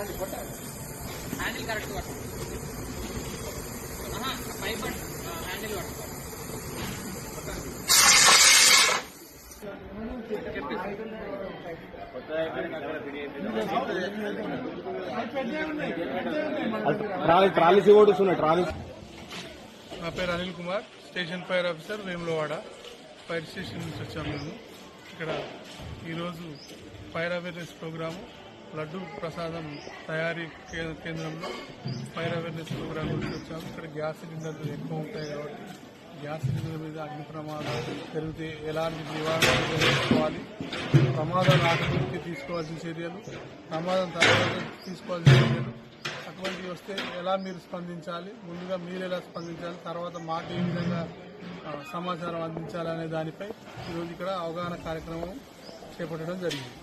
Correct pipe. ఆ, handle trolley trolleys ఓడిస్తున్నాయి trolleys నా పేరు Anil Kumar station fire officer Vemulawada. Fire station నుంచి వచ్చాము మేము. ఇక్కడ ఈరోజు ఫైర్ అవేర్నెస్ ప్రోగ్రాము. లడ్డు ప్రసాదం తయారీ కేంద్రంలో ఫైర్ అవేర్నెస్ ప్రోగ్రామ్ గురించి వచ్చాము. ఇక్కడ గ్యాస్ సిలిండర్లు ఎక్కువ ఉంటాయి కాబట్టి గ్యాస్ సిలిండర్ మీద అగ్ని ప్రమాదాలు జరిగితే ఎలాంటి నివారణ తీసుకోవాలి? ప్రమాదాలు రాకముందుకే తీసుకోవాల్సిన చర్యలు ప్రమాదం తర్వాత తీసుకోవాల్సిన చర్యలు అటువంటివి వస్తే ఎలా మీరు స్పందించాలి? ముందుగా మీరు ఎలా స్పందించాలి? తర్వాత మాకు ఏ విధంగా సమాచారం అందించాలనే దానిపై ఈరోజు ఇక్కడ అవగాహన కార్యక్రమం చేపట్టడం జరిగింది.